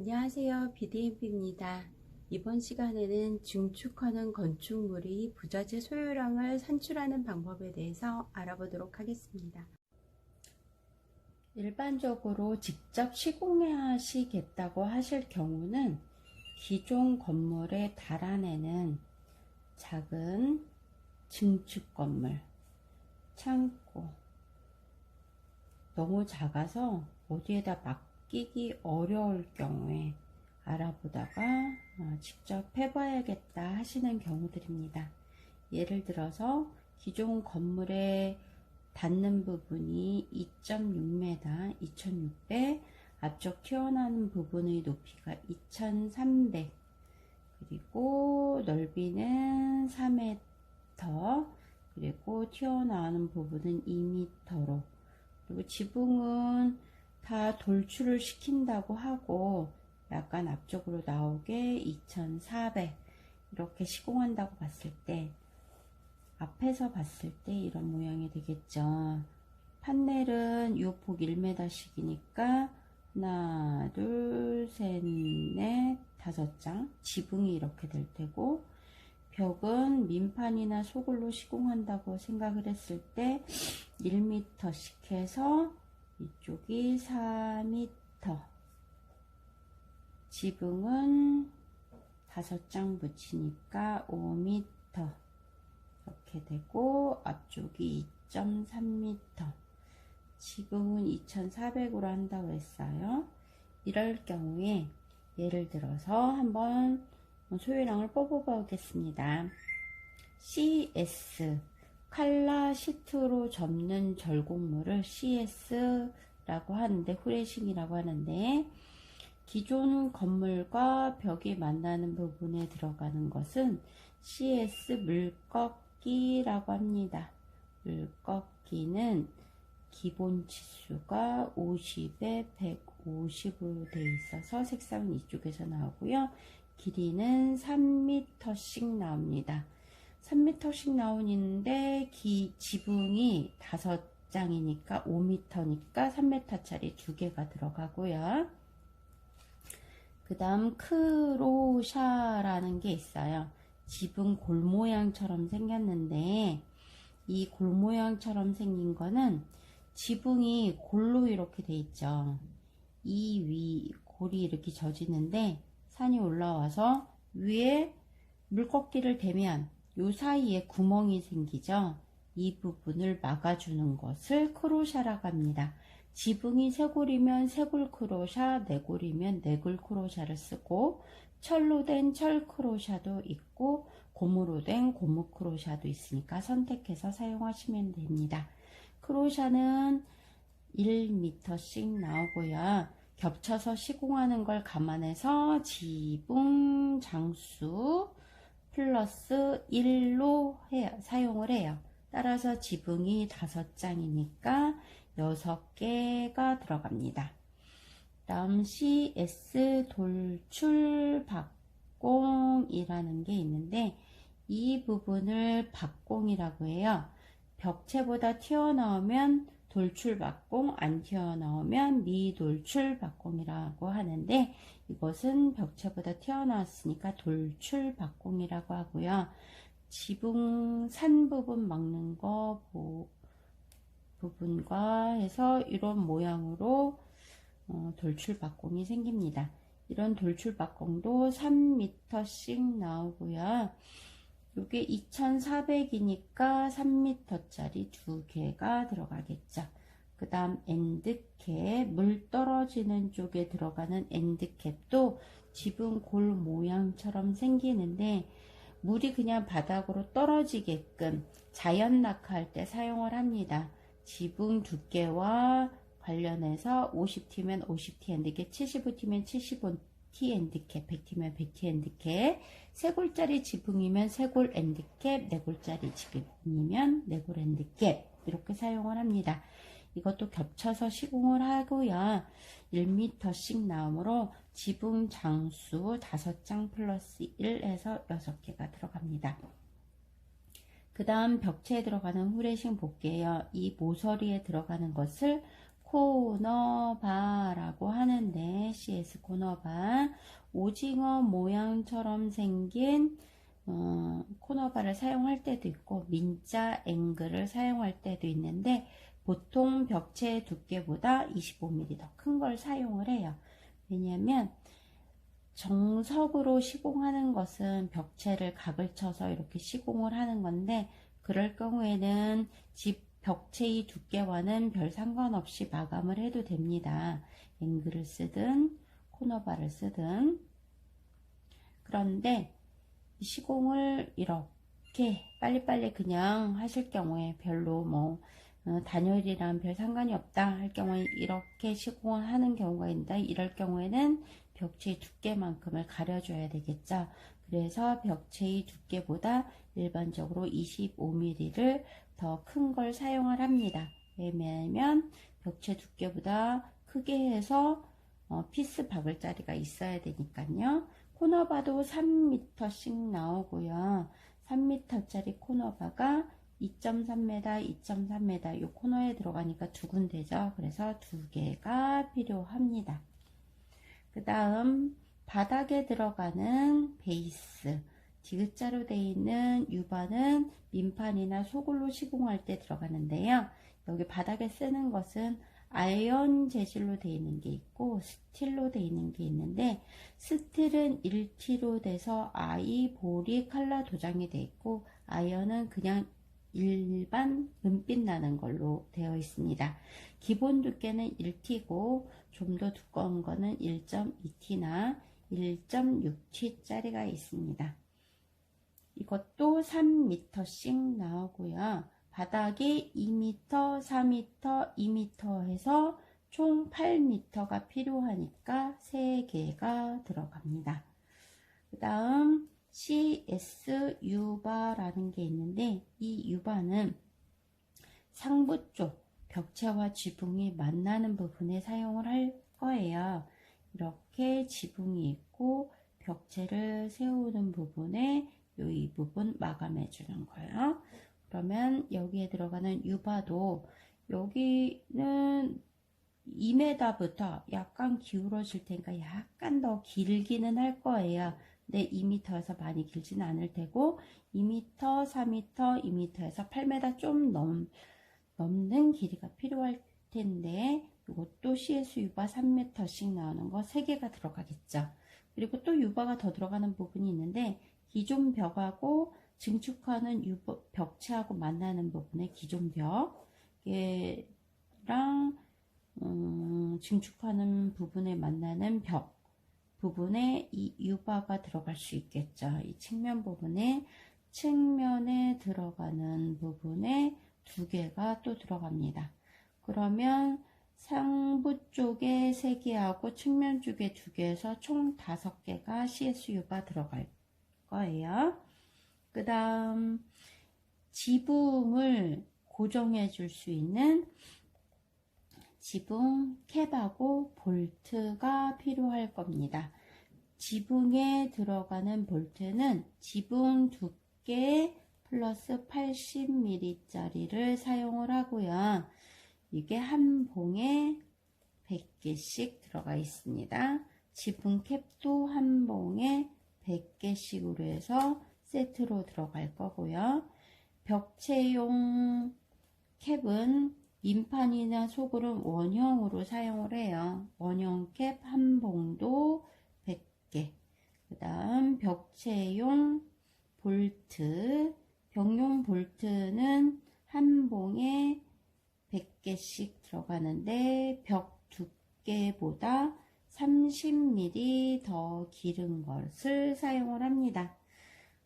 안녕하세요. BDMP입니다. 이번 시간에는 중축하는 건축물이 부자재 소유량을 산출하는 방법에 대해서 알아보도록 하겠습니다. 일반적으로 직접 시공하시겠다고 하실 경우는 기존 건물에 달아내는 작은 증축 건물, 창고, 너무 작아서 어디에다 맡 기기 어려울 경우에 알아보다가 어, 직접 해봐야겠다 하시는 경우들입니다. 예를 들어서 기존 건물에 닿는 부분이 2.6m, 2600, 앞쪽 튀어나오는 부분의 높이가 2300, 그리고 넓이는 4m, 그리고 튀어나오는 부분은 2m로, 그리고 지붕은 다 돌출을 시킨다고 하고, 약간 앞쪽으로 나오게 2400 이렇게 시공한다고 봤을 때 앞에서 봤을 때 이런 모양이 되겠죠. 판넬은 요 폭 1m씩이니까 하나 둘셋넷 다섯 장 지붕이 이렇게 될 테고 벽은 민판이나 소글로 시공한다고 생각을 했을 때 1m씩 해서 이쪽이 4m 지붕은 다섯 장 붙이니까 5m 이렇게 되고 앞쪽이 2.3m 지붕은 2400으로 한다고 했어요. 이럴 경우에 예를 들어서 한번 소유량을 뽑아 보겠습니다. CS 칼라 시트로 접는 절곡물을 CS라고 하는데 후레싱이라고 하는데 기존 건물과 벽이 만나는 부분에 들어가는 것은 CS 물꺾기라고 합니다. 물꺾기는 기본 치수가 50에 150으로 되어 있어서 색상은 이쪽에서 나오고요. 길이는 3m씩 나옵니다. 3m씩 나오는데 기, 지붕이 5장이니까 5m니까 3m짜리 두 개가 들어가고요. 그 다음 크로샤라는 게 있어요. 지붕 골 모양처럼 생겼는데 이 골 모양처럼 생긴 거는 지붕이 골로 이렇게 돼 있죠. 이 위 골이 이렇게 젖이는데 산이 올라와서 위에 물꺾기를 대면 요 사이에 구멍이 생기죠. 이 부분을 막아주는 것을 크로샤라고 합니다. 지붕이 쇄골이면 쇄골 크로샤, 네골이면 네골 크로샤를 쓰고 철로 된 철 크로샤도 있고 고무로 된 고무 크로샤도 있으니까 선택해서 사용하시면 됩니다. 크로샤는 1m씩 나오고요. 겹쳐서 시공하는 걸 감안해서 지붕 장수 플러스 1로 해요, 사용을 해요. 따라서 지붕이 5장이니까 6개가 들어갑니다. 다음 CS 돌출 박공이라는 게 있는데 이 부분을 박공이라고 해요. 벽체보다 튀어나오면 돌출 박공, 안 튀어나오면 미돌출 박공이라고 하는데 이것은 벽체보다 튀어나왔으니까 돌출 박공이라고 하고요. 지붕 산 부분 막는 거 부분과 해서 이런 모양으로 어, 돌출박공이 생깁니다. 이런 돌출박공도 3m씩 나오고요. 이게 2400이니까 3m짜리 두 개가 들어가겠죠. 그 다음 엔드캡, 물 떨어지는 쪽에 들어가는 엔드캡도 지붕 골 모양처럼 생기는데 물이 그냥 바닥으로 떨어지게끔 자연 낙하할 때 사용을 합니다. 지붕 두께와 관련해서 50T면 50T 핸드캡, 75T면 75T 핸드캡, 100T면 100T 핸드캡, 세골짜리 지붕이면 세골 핸드캡, 네골짜리 지붕이면 네골 핸드캡 이렇게 사용을 합니다. 이것도 겹쳐서 시공을 하고요. 1m씩 나오므로 지붕 장수 5장 플러스 1에서 6개가 들어갑니다. 그 다음 벽체에 들어가는 후레싱 볼게요. 이 모서리에 들어가는 것을 코너바라고 하는데 CS 코너바, 오징어 모양처럼 생긴 어, 코너바를 사용할 때도 있고 민자 앵글을 사용할 때도 있는데 보통 벽체 두께보다 25mm 더 큰 걸 사용을 해요. 왜냐하면 정석으로 시공하는 것은 벽체를 각을 쳐서 이렇게 시공을 하는 건데 그럴 경우에는 집 벽체의 두께와는 별 상관없이 마감을 해도 됩니다. 앵글을 쓰든 코너바를 쓰든 그런데 시공을 이렇게 빨리빨리 그냥 하실 경우에 별로 뭐 어, 단열이랑 별 상관이 없다 할 경우에 이렇게 시공을 하는 경우가 있는데 이럴 경우에는 벽체의 두께만큼을 가려줘야 되겠죠. 그래서 벽체의 두께보다 일반적으로 25mm를 더 큰 걸 사용을 합니다. 왜냐면 벽체 두께보다 크게 해서 어, 피스 박을 자리가 있어야 되니까요. 코너바도 3m씩 나오고요. 3m짜리 코너바가 2.3m, 2.3m 이 코너에 들어가니까 두 군데죠. 그래서 두 개가 필요합니다. 그 다음 바닥에 들어가는 베이스 디귿자로 되어 있는 유반은 민판이나 소글로 시공할 때 들어가는데요. 여기 바닥에 쓰는 것은 아이언 재질로 되어 있는 게 있고 스틸로 되어 있는 게 있는데 스틸은 1T로 돼서 아이보리 칼라 도장이 되어 있고 아이언은 그냥 일반 은빛 나는 걸로 되어 있습니다. 기본 두께는 1T고 좀 더 두꺼운 거는 1.2T나 1.6T 짜리가 있습니다. 이것도 3m씩 나오고요. 바닥이 2m, 4m, 2m 해서 총 8m가 필요하니까 3개가 들어갑니다. 그 다음 CS 유바라는 게 있는데 이 유바는 상부 쪽 벽체와 지붕이 만나는 부분에 사용을 할 거예요. 이렇게 지붕이 있고 벽체를 세우는 부분에 이 부분 마감해 주는 거예요. 그러면 여기에 들어가는 유바도 여기는 2m부터 약간 기울어질 테니까 약간 더 길기는 할 거예요. 근데 2m에서 많이 길지는 않을 테고 2m, 4m, 2m에서 8m 좀 넘, 넘는 길이가 필요할 텐데 이것도 CS 유바 3m씩 나오는 거 3개가 들어가겠죠. 그리고 또 유바가 더 들어가는 부분이 있는데 기존 벽하고 증축하는 유보, 벽체하고 만나는 부분에 기존 벽이랑 음, 증축하는 부분에 만나는 벽 부분에 이 유바가 들어갈 수 있겠죠. 이 측면 부분에 측면에 들어가는 부분에 두 개가 또 들어갑니다. 그러면 상부 쪽에 세 개하고 측면 쪽에 두 개에서 총 다섯 개가 CSU가 들어갈 거예요. 그 다음 지붕을 고정해 줄 수 있는 지붕 캡하고 볼트가 필요할 겁니다. 지붕에 들어가는 볼트는 지붕 두께 플러스 80mm 짜리를 사용을 하고요. 이게 한 봉에 100개씩 들어가 있습니다. 지붕 캡도 한 봉에 100개씩으로 해서 세트로 들어갈 거고요. 벽체용 캡은 민판이나 소굴은 원형으로 사용을 해요. 원형 캡 한 봉도 100개. 그 다음 벽체용 볼트. 벽용 볼트는 한 봉에 100개씩 들어가는데 벽 두께보다 30mm 더 기른 것을 사용을 합니다.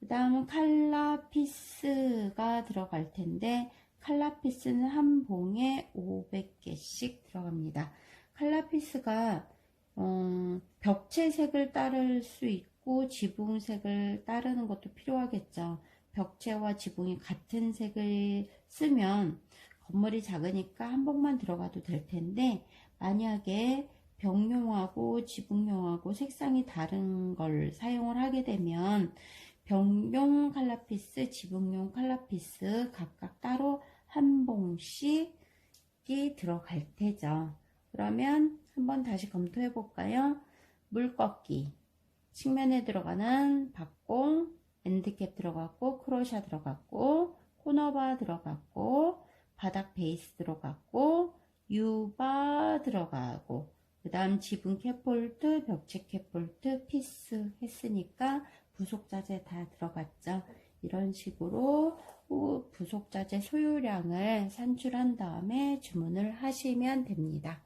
그 다음은 칼라 피스가 들어갈 텐데 칼라피스는 한 봉에 500개씩 들어갑니다. 칼라피스가 어, 벽체색을 따를 수 있고 지붕색을 따르는 것도 필요하겠죠. 벽체와 지붕이 같은 색을 쓰면 건물이 작으니까 한 봉만 들어가도 될 텐데 만약에 벽용하고 지붕용하고 색상이 다른 걸 사용을 하게 되면 벽용 칼라피스, 지붕용 칼라피스 각각 따로 한 봉씩이 들어갈 테죠. 그러면 한번 다시 검토해 볼까요? 물꺾기 측면에 들어가는 박공 엔드캡 들어갔고 크로샤 들어갔고 코너바 들어갔고 바닥 베이스 들어갔고 유바 들어가고 그 다음 지붕 캡볼트 벽체 캡볼트 피스 했으니까 부속자재 다 들어갔죠? 이런 식으로 후- 부속자재 소유량을 산출한 다음에 주문을 하시면 됩니다